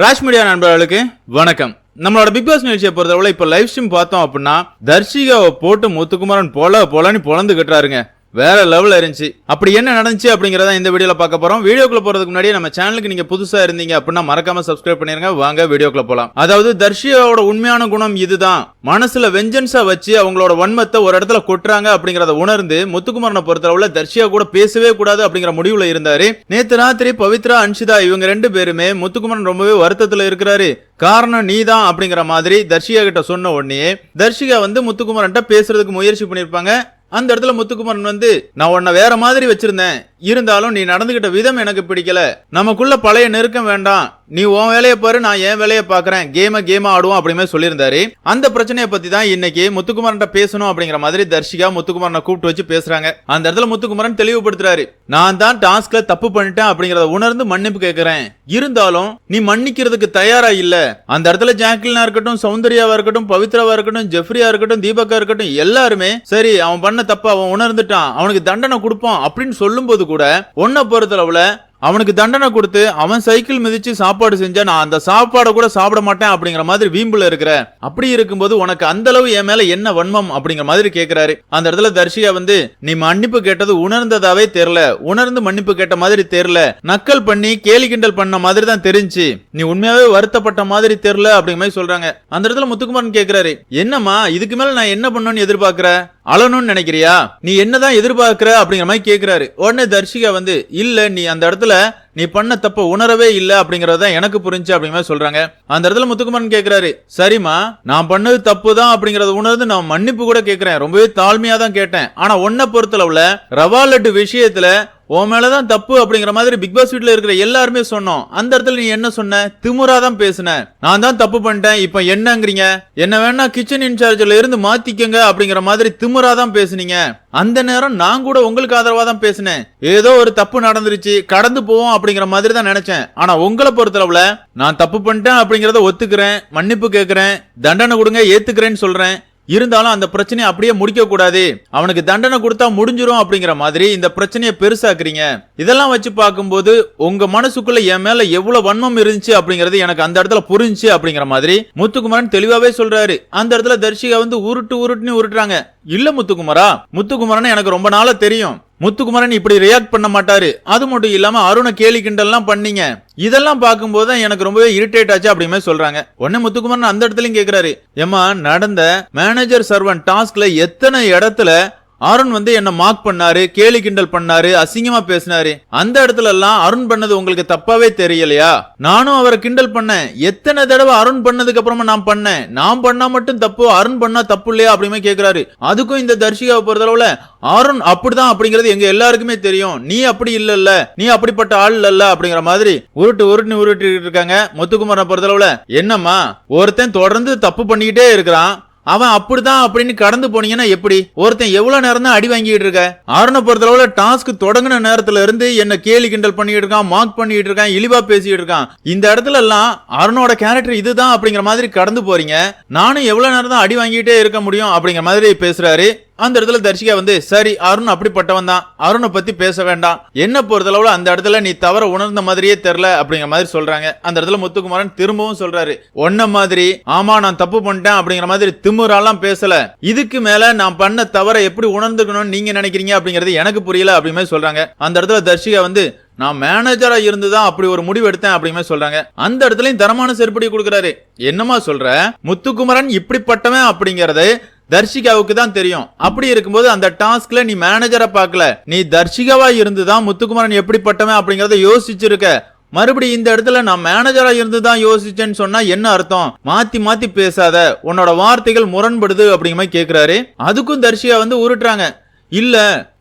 Raj media நண்பர்களுக்கு வணக்கம். நம்மளோட பிக் பாஸ் நிகழ்ச்சியை பொறுத்தவரை இப்போ லைவ் ஸ்ட்ரீம் பார்த்தோம் அப்படின்னா தர்ஷிகாவை போட்டு முத்துக்குமாரன் போல போலன்னு பொழந்து கட்டுறாருங்க. வேற லெவலில் இருந்துச்சு. அப்படி என்ன நடந்துச்சு அப்படிங்கிறத இந்த வீடியோவில் பார்க்க போகிறோம் வீடியோக்குள்ள போகிறதுக்கு முன்னாடி நம்ம சேனலுக்கு நீங்கள் புதுசாக இருந்தீங்க அப்படின்னா மறக்காம சப்ஸ்கிரைப் பண்ணிருங்க. வாங்க வீடியோக்குள்ள போகலாம் அதாவது தர்ஷிகாவோட உண்மையான குணம் இதுதான். மனசுல வெஞ்சன்ஸா வச்சு அவங்களோட வன்மத்தை ஒரு இடத்துல கொட்டுறாங்க அப்படிங்கிறத உணர்ந்து முத்துக்குமரனை பொறுத்தளவுல தர்ஷியா கூட பேசவே கூடாது அப்படிங்கிற முடிவுல இருந்தாரு. நேத்து ராத்திரி பவித்ரா அன்ஷிதா இவங்க ரெண்டு பேருமே முத்துக்குமரன் ரொம்பவே வருத்தத்துல இருக்கிறாரு. காரணம் நீதான் அப்படிங்கிற மாதிரி தர்ஷிகா கிட்ட சொன்ன உடனே தர்ஷிகா வந்து முத்துக்குமாரன்ட்ட பேசுறதுக்கு முயற்சி பண்ணிருப்பாங்க. அந்த இடத்துல முத்துக்குமரன் வந்து நான் உன்னை வேற மாதிரி வச்சிருந்தேன். இருந்தாலும் நீ நடந்துகிட்ட விதம் எனக்கு பிடிக்கல. நமக்குள்ள பழைய நெருக்கம் வேண்டாம். நீ உன் வேலையை பாரு நான் என் வேலையை பார்க்குறேன். கேமை கேமா ஆடுவோம் அப்படிமே சொல்லியிருந்தாரு. அந்த பிரச்சனையை பத்தி தான் இன்னைக்கு முத்துக்குமரன் பேசணும் அப்படிங்கிற மாதிரி தர்ஷிகா முத்துக்குமரனை கூப்பிட்டு வச்சு பேசுறாங்க. அந்த இடத்துல முத்துக்குமரன் தெளிவுபடுத்துறாரு. நான் தான் டாஸ்க்ல தப்பு பண்ணிட்டேன் அப்படிங்கறத உணர்ந்து மன்னிப்பு கேட்கிறேன். இருந்தாலும் நீ மன்னிக்கிறதுக்கு தயாரா இல்ல. அந்த இடத்துல ஜாக்லினா இருக்கட்டும் சௌந்தர்யாவா இருக்கட்டும் பவித்ராவா இருக்கட்டும் ஜெஃப்ரியா இருக்கட்டும் தீபக்கா இருக்கட்டும் எல்லாருமே சரி அவன் பண்ண தப்ப அவன் உணர்ந்துட்டான் அவனுக்கு தண்டனை கொடுப்போம் அப்படின்னு சொல்லும்போது கூட உன்னை பொறுத்தளவுல அவனுக்கு தண்டனை கொடுத்து அவன் சைக்கிள் மிதிச்சு சாப்பாடு செஞ்சா நான் அந்த சாப்பாடை கூட சாப்பிட மாட்டேன் அப்படிங்கிற மாதிரி வீம்புல இருக்கிற அப்படி இருக்கும்போது உனக்கு அந்த அளவு என் மேல என்ன வன்மம்? அப்படிங்கிற மாதிரி கேக்குறாரு. அந்த இடத்துல தர்ஷியா வந்து நீ மன்னிப்பு கேட்டது உணர்ந்ததாவே தெரியல. உணர்ந்து மன்னிப்பு கேட்ட மாதிரி தெரியல. நக்கல் பண்ணி கேலி கிண்டல் பண்ண மாதிரி தான் தெரிஞ்சு. நீ உண்மையாவே வருத்தப்பட்ட மாதிரி தெரியல அப்படிங்கிற மாதிரி சொல்றாங்க. அந்த இடத்துல முத்துக்குமாரன் கேக்குறாரு என்னம்மா இதுக்கு மேல நான் என்ன பண்ணணும்னு எதிர்பார்க்கிற? அழணும்னு நினைக்கிறியா? நீ என்னதான் எதிர்பார்க்கிற அப்படிங்கிற மாதிரி கேட்கிறாரு உடனே தர்ஷிகா வந்து இல்ல நீ அந்த இடத்துல நீ பண்ண தப்ப உணரவே இல்ல அப்படிங்கறத எனக்கு புரிஞ்சு அப்படிங்கிற சொல்றாங்க. அந்த இடத்துல முத்துக்குமரன் கேக்குறாரு சரிம்மா நான் பண்ணது தப்பு தான் அப்படிங்கறத உணர்ந்து நான் மன்னிப்பு கூட கேக்குறேன். ரொம்பவே தாழ்மையா தான் கேட்டேன். ஆனா உன்னை பொறுத்தளவுல ரவா லட்டு விஷயத்துல உன் மேலதான் தப்பு அப்படிங்கிற மாதிரி பிக் பாஸ் வீட்டுல இருக்கிற எல்லாருமே சொன்னோம். அந்த இடத்துல நீ என்ன சொன்ன? திமுறா தான் பேசுன. நான் தான் தப்பு பண்ணிட்டேன். இப்ப என்னங்கிறீங்க? என்ன வேணா கிச்சன் இன்சார்ஜ்ல இருந்து மாத்திக்கங்க அப்படிங்கிற மாதிரி திமுறா தான் பேசுனீங்க. அந்த நேரம் நான் கூட உங்களுக்கு ஆதரவாக தான் பேசினேன். ஏதோ ஒரு தப்பு நடந்துருச்சு கடந்து போவோம் அப்படிங்கிற மாதிரி தான் நினைச்சேன். ஆனா உங்களை பொறுத்தளவுல நான் தப்பு பண்ணிட்டேன் அப்படிங்கறத ஒத்துக்கிறேன் மன்னிப்பு கேட்கிறேன் தண்டனை கொடுங்க ஏத்துக்கிறேன்னு சொல்றேன். இருந்தாலும் அந்த பிரச்சனையை அப்படியே முடிக்க கூடாது. அவனுக்கு தண்டனை கொடுத்தா முடிஞ்சிரும் அப்படிங்கிற மாதிரி இந்த பிரச்சனையை பெருசாக்குறீங்க. இதெல்லாம் வச்சு பார்க்கும்போது உங்க மனசுக்குள்ள என் மேல எவ்வளவு வன்மம் இருந்துச்சு அப்படிங்கறது எனக்கு அந்த இடத்துல புரிஞ்சுச்சு அப்படிங்கிற மாதிரி முத்துக்குமரன் தெளிவாவே சொல்றாரு. அந்த இடத்துல தர்ஷிகா வந்து உருட்டு உருட்டுன்னு உருட்டுறாங்க. இல்ல முத்துக்குமரா? முத்துக்குமரன் எனக்கு ரொம்ப நாளா தெரியும். முத்துக்குமரன் இப்படி ரியாக்ட் பண்ண மாட்டாரு. அது மட்டும் இல்லாம அருண கேலி கிண்டல்லாம் பண்ணீங்க. இதெல்லாம் பார்க்கும்போது தான் எனக்கு ரொம்பவே இரிட்டேட் ஆச்சு அப்படிமே சொல்றாங்க. உடனே முத்துக்குமரன் அந்த இடத்துலயும் கேக்குறாரு. ஏமா நடந்த மேனேஜர் சர்வன் டாஸ்க்ல எத்தனை இடத்துல அருண் வந்து என்ன மார்க் பண்ணாரு கேலி கிண்டல் பண்ணாரு அசிங்கமா பேசினாரு. அந்த இடத்துல எல்லாம் அருண் பண்ணது உங்களுக்கு தப்பாவே தெரியலையா? நானும் அவரை கிண்டல் பண்ணேன். எத்தனை தடவை அருண் பண்ணதுக்கு அப்புறமா நான் பண்ணேன்? நான் பண்ணா மட்டும் தப்பு அருண் பண்ணா தப்பு இல்லையா அப்படின்னு கேக்குறாரு. அதுக்கும் இந்த தர்ஷிகாவை பொறுத்தளவுல அருண் அப்படிதான் அப்படிங்கிறது எங்க எல்லாருக்குமே தெரியும். நீ அப்படி இல்லல்ல நீ அப்படிப்பட்ட ஆள் இல்ல அப்படிங்கிற மாதிரி உருட்டு உருட்டு உருட்டு இருக்காங்க. முத்துக்குமாரை பொறுத்தளவுல என்னம்மா ஒருத்தன் தொடர்ந்து தப்பு பண்ணிக்கிட்டே இருக்கிறான். அவன் அப்படிதான் அப்படின்னு கடந்து போனீங்கன்னா எப்படி? ஒருத்தன் எவ்வளவு நேரம் தான் அடி வாங்கிட்டு இருக்க? அருணை பொறுத்தளவுல டாஸ்க் தொடங்கின நேரத்துல இருந்து என்ன கேலி கிண்டல் பண்ணிட்டு இருக்கான் மார்க் பண்ணிட்டு இருக்கான் இழிவா பேசிட்டு இருக்கான். இந்த இடத்துல எல்லாம் அருணோட கேரக்டர் இதுதான் அப்படிங்கிற மாதிரி கடந்து போறீங்க. நானும் எவ்வளவு நேரம் தான் அடி வாங்கிட்டே இருக்க முடியும் அப்படிங்கிற மாதிரி பேசுறாரு. அந்த இடத்துல தர்ஷிகா வந்து சரி அருண் அப்படிப்பட்டவன் தான். அருணை பத்தி பேச வேண்டாம். என்ன பொறுத்தளவுல அந்த இடத்துல நீ தவற உணர்ந்த மாதிரியே தெரில அப்படிங்கிற மாதிரி சொல்றாங்க. அந்த இடத்துல முத்துக்குமாரன் திரும்பவும் சொல்றாரு ஒன்ன மாதிரி ஆமா நான் தப்பு பண்ணிட்டேன் அப்படிங்கிற மாதிரி திமுறாலாம் பேசல. இதுக்கு மேல நான் பண்ண தவற எப்படி உணர்ந்துக்கணும்னு நீங்க நினைக்கிறீங்க அப்படிங்கிறது எனக்கு புரியல அப்படிங்கிற மாதிரி சொல்றாங்க. அந்த இடத்துல தர்ஷிகா வந்து நான் மேனேஜரா இருந்து தான் அப்படி ஒரு முடிவு எடுத்தேன் அப்படிங்கிற சொல்றாங்க. அந்த இடத்துலயும் தரமான செருப்படி கொடுக்குறாரு. என்னமா சொல்ற? முத்துக்குமரன் இப்படிப்பட்டவன் அப்படிங்கறது தர்ஷிகாவுக்கு தான் தெரியும். அப்படி இருக்கும்போது அந்த டாஸ்க்ல நீ மேனேஜரை பார்க்கல. நீ தர்ஷிகாவா இருந்து தான் முத்துக்குமரன் எப்படிப்பட்டவன் அப்படிங்கறத யோசிச்சிருக்க. மறுபடியும் இந்த இடத்துல நான் மேனேஜரா இருந்து தான் யோசிச்சேன்னு சொன்னா என்ன அர்த்தம்? மாத்தி மாத்தி பேசாத. உன்னோட வார்த்தைகள் முரண்படுது அப்படிங்கிற மாதிரி கேக்குறாரு. அதுக்கும் தர்ஷிகா வந்து உருட்டுறாங்க. இல்ல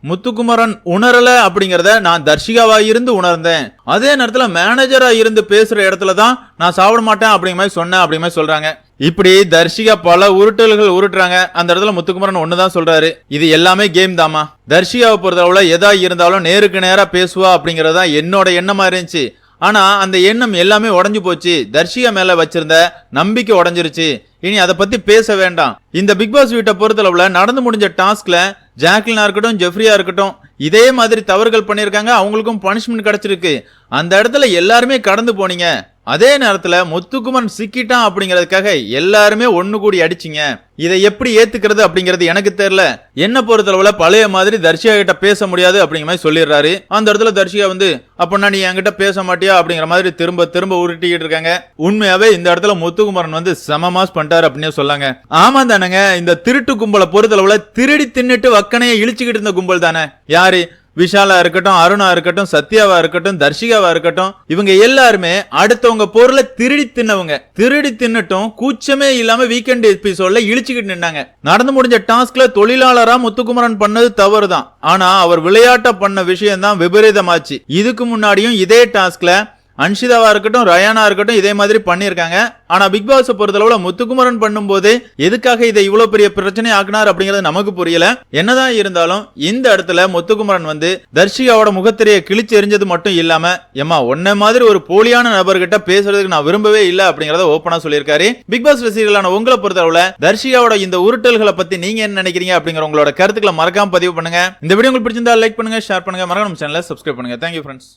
முத்துக்குமரன் உணரல அப்படிங்கறத நான் தர்ஷிகாவா இருந்து உணர்ந்தேன். அதே நேரத்துல மேனேஜரா இருந்து பேசுற இடத்துல தான் நான் சாப்பிட மாட்டேன் அப்படிங்கிற மாதிரி சொன்னேன் அப்படிங்கிற மாதிரி சொல்றாங்க. இப்படி தர்ஷிகா பல உருட்டல்கள் உருட்டுறாங்க. அந்த இடத்துல முத்துக்குமரன் ஒண்ணுதான் சொல்றாரு. இது எல்லாமே கேம் தாமா தர்ஷிகாவை பொறுத்தளவுல எதா இருந்தாலும் நேருக்கு நேரா பேசுவா அப்படிங்கறதா என்னோட எண்ணமா இருந்துச்சு. ஆனா அந்த எண்ணம் எல்லாமே உடஞ்சு போச்சு. தர்ஷிகா மேல வச்சிருந்த நம்பிக்கை உடஞ்சிருச்சு. இனி அதை பத்தி பேச வேண்டாம். இந்த பிக் பாஸ் வீட்டை பொறுத்தளவுல நடந்து முடிஞ்ச டாஸ்க்ல ஜாக்லினா இருக்கட்டும் ஜெஃப்ரியா இருக்கட்டும் இதே மாதிரி தவறுகள் பண்ணியிருக்காங்க. அவங்களுக்கும் பனிஷ்மெண்ட் கிடைச்சிருக்கு. அந்த இடத்துல எல்லாருமே கடந்து போனீங்க. அதே நேரத்துல முத்துக்குமரன் சிக்கிட்டான் அப்படிங்கறதுக்காக எல்லாருமே ஒன்று கூடி அடிச்சிங்க. இதை எப்படி ஏத்துக்கிறது அப்படிங்கிறது எனக்கு தெரியல. என்ன பொறுத்தளவுல பழைய மாதிரி தர்ஷிகா கிட்ட பேச முடியாது அப்படிங்கிற மாதிரி சொல்லிடுறாரு. அந்த இடத்துல தர்ஷிகா வந்து அப்படின்னா நீ என்கிட்ட பேச மாட்டியா? அப்படிங்கிற மாதிரி திரும்ப திரும்ப உருட்டிக்கிட்டு இருக்காங்க. உண்மையாவே இந்த இடத்துல முத்துக்குமரன் வந்து சமமாஸ் பண்ணிட்டாரு அப்படின்னு சொல்லாங்க. ஆமா தானேங்க இந்த திருட்டு கும்பலை பொறுத்தளவுல திருடி தின்னுட்டு வக்கனையை இழிச்சுக்கிட்டு இருந்த கும்பல் தானே. யாரு? விஷாலா இருக்கட்டும் அருணா இருக்கட்டும் சத்யாவா இருக்கட்டும் தர்ஷிகாவா இருக்கட்டும் இவங்க எல்லாருமே அடுத்தவங்க பொருளை திருடி தின்னவங்க. திருடி தின்னுட்டும் கூச்சமே இல்லாம வீக்கெண்ட் எபிசோட்ல இழிச்சுக்கிட்டு நின்னாங்க. நடந்து முடிஞ்ச டாஸ்க்ல தொழிலாளரா முத்துக்குமரன் பண்ணது தவறுதான். ஆனா அவர் விளையாட்ட பண்ண விஷயம் தான் விபரீதமாச்சு. இதுக்கு முன்னாடியும் இதே டாஸ்க்ல அன்ஷிதாவா இருக்கட்டும் ரயானா இருக்கட்டும் இதே மாதிரி பண்ணியிருக்காங்க. ஆனா பிக் பாஸ் பொறுத்தளவுல முத்துக்குமரன் பண்ணும்போது எதுக்காக இதை இவ்வளவு பெரிய பிரச்சனை ஆக்குனார் அப்படிங்கிறது நமக்கு புரியல. என்னதான் இருந்தாலும் இந்த இடத்துல முத்துக்குமரன் வந்து தர்ஷிகாவோட முகத்திரையை கிழிச்சு எரிஞ்சது மட்டும் இல்லாம எம்மா உன்ன மாதிரி ஒரு போலியான நபர்கிட்ட பேசுறதுக்கு நான் விரும்பவே இல்ல அப்படிங்கறத ஓப்பனா சொல்லியிருக்காரு. பிக் பாஸ் ரசிகர்களான உங்களை பொறுத்தளவுல தர்ஷிகாவோட இந்த உருட்டல்களை பத்தி நீங்க என்ன நினைக்கிறீங்க அப்படிங்கிற உங்களோட கருத்துக்களை மறக்காம பதிவு பண்ணுங்க. இந்த வீடியோ உங்களுக்கு பிடிச்சிருந்தா லைக் பண்ணுங்க ஷேர் பண்ணுங்க. மறக்காம சேனலை சப்ஸ்கிரைப் பண்ணுங்க. Thank you friends